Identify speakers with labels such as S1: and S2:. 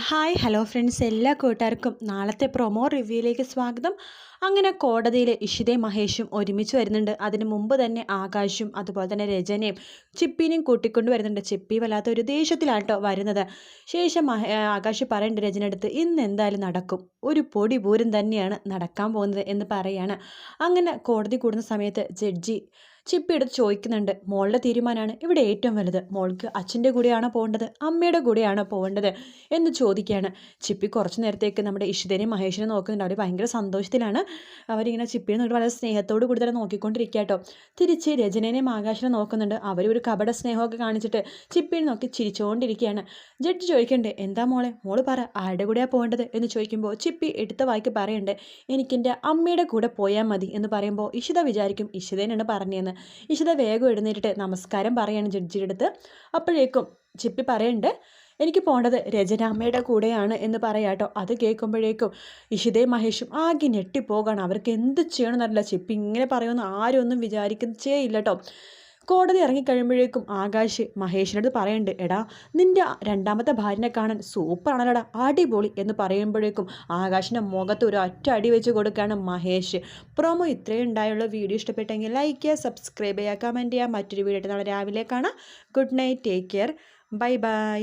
S1: Hi hello friends. എല്ലാ കൂട്ടുകാർക്കും നാളത്തെ പ്രൊമോ റിവ്യൂയിലേക്ക് സ്വാഗതം. അങ്ങനെ കോടതിയിൽ ഇഷിതയും മഹേഷും ഒരുമിച്ച് വരുന്നുണ്ട്. അതിന് മുമ്പ് തന്നെ ആകാശും അതുപോലെ തന്നെ രചനയും ചിപ്പിനെയും കൂട്ടിക്കൊണ്ട് വരുന്നുണ്ട്. ചിപ്പി വല്ലാത്ത ഒരു ദേഷ്യത്തിലാട്ടോ വരുന്നത്. ശേഷം ആകാശ് പറയുന്നുണ്ട് രചന അടുത്ത് ഇന്ന് എന്തായാലും നടക്കും. ഒരു പൊടി പൂരം തന്നെയാണ് നടക്കാൻ പോകുന്നത് എന്ന് പറയാണ്. അങ്ങനെ കോടതി കൂടുന്ന സമയത്ത് ജഡ്ജി ചിപ്പി എടുത്ത് ചോദിക്കുന്നുണ്ട് മോളുടെ തീരുമാനമാണ് ഇവിടെ ഏറ്റവും വലുത്. മോൾക്ക് അച്ഛന്റെ കൂടെയാണോ പോകേണ്ടത്? അമ്മയുടെ കൂടെയാണോ പോകേണ്ടത്? എന്ന് ചോദിക്കുകയാണ്. ചിപ്പി കുറച്ച് നേരത്തേക്ക് നമ്മുടെ ഇഷിതനെയും മഹേഷിനെ നോക്കുന്നുണ്ട്. അവർ ഭയങ്കര സന്തോഷത്തിലാണ്. അവരിങ്ങനെ ചിപ്പിയെ നോക്കി വളരെ സ്നേഹത്തോട് കൂടി തന്നെ നോക്കിക്കൊണ്ടിരിക്കുക കേട്ടോ തിരിച്ച് രചനേനെയും ആകാശനെ നോക്കുന്നുണ്ട്. അവർ ഒരു കപട സ്നേഹമൊക്കെ കാണിച്ചിട്ട് ചിപ്പിയെ നോക്കി ചിരിച്ചുകൊണ്ടിരിക്കുകയാണ് ജഡ്ജ് ചോദിക്കണ്ടേ എന്താ മോളെ? മോൾ പറ ആരുടെ കൂടെയാണ് പോകേണ്ടത്? എന്ന് ചോദിക്കുമ്പോൾ ചിപ്പി എടുത്ത വായിക്ക് പറയണ്ടേ എനിക്കെന്റെ അമ്മയുടെ കൂടെ പോയാൽ മതി. എന്ന് പറയുമ്പോൾ ഇഷിത വിചാരിക്കും ഇഷിതേനാണ് പറഞ്ഞതെന്ന് ഇഷിത വേഗം എഴുന്നേറ്റിട്ട് നമസ്കാരം പറയാണ് ജഡ്ജിയുടെ അടുത്ത്. അപ്പോഴേക്കും ചിപ്പി പറയുന്നുണ്ട് എനിക്ക് പോകേണ്ടത് രചനാമ്മയുടെ കൂടെയാണ് എന്ന് പറയാട്ടോ. അത് കേൾക്കുമ്പോഴേക്കും ഇഷിതയും മഹേഷും ആകെ ഞെട്ടിപ്പോകാണ്. അവർക്ക് എന്ത് ചെയ്യണമെന്നറിയില്ല. ചിപ്പി ഇങ്ങനെ പറയുമെന്ന് ആരും ഒന്നും വിചാരിക്കുന്നേ ഇല്ല കേട്ടോ കോടതി ഇറങ്ങിക്കഴിയുമ്പോഴേക്കും ആകാശ് മഹേഷിനോട് പറയണ്ട് എടാ നിന്റെ രണ്ടാമത്തെ ഭാര്യനെ കാണാൻ സൂപ്പറാണല്ലോടാ അടിപൊളി എന്ന് പറയുമ്പോഴേക്കും ആകാശിന്റെ മുഖത്ത് ഒരു ഒറ്റ അടി വെച്ച് കൊടുക്കുകയാണ് മഹേഷ്. പ്രൊമോ ഇത്രയും ഉണ്ടായുള്ള. വീഡിയോ ഇഷ്ടപ്പെട്ടെങ്കിൽ ലൈക്ക് ചെയ്യുക സബ്സ്ക്രൈബ് ചെയ്യുക കമന്റ് ചെയ്യുക. മറ്റൊരു വീഡിയോ നാളെ രാവിലെ കാണാം. Good night take care bye bye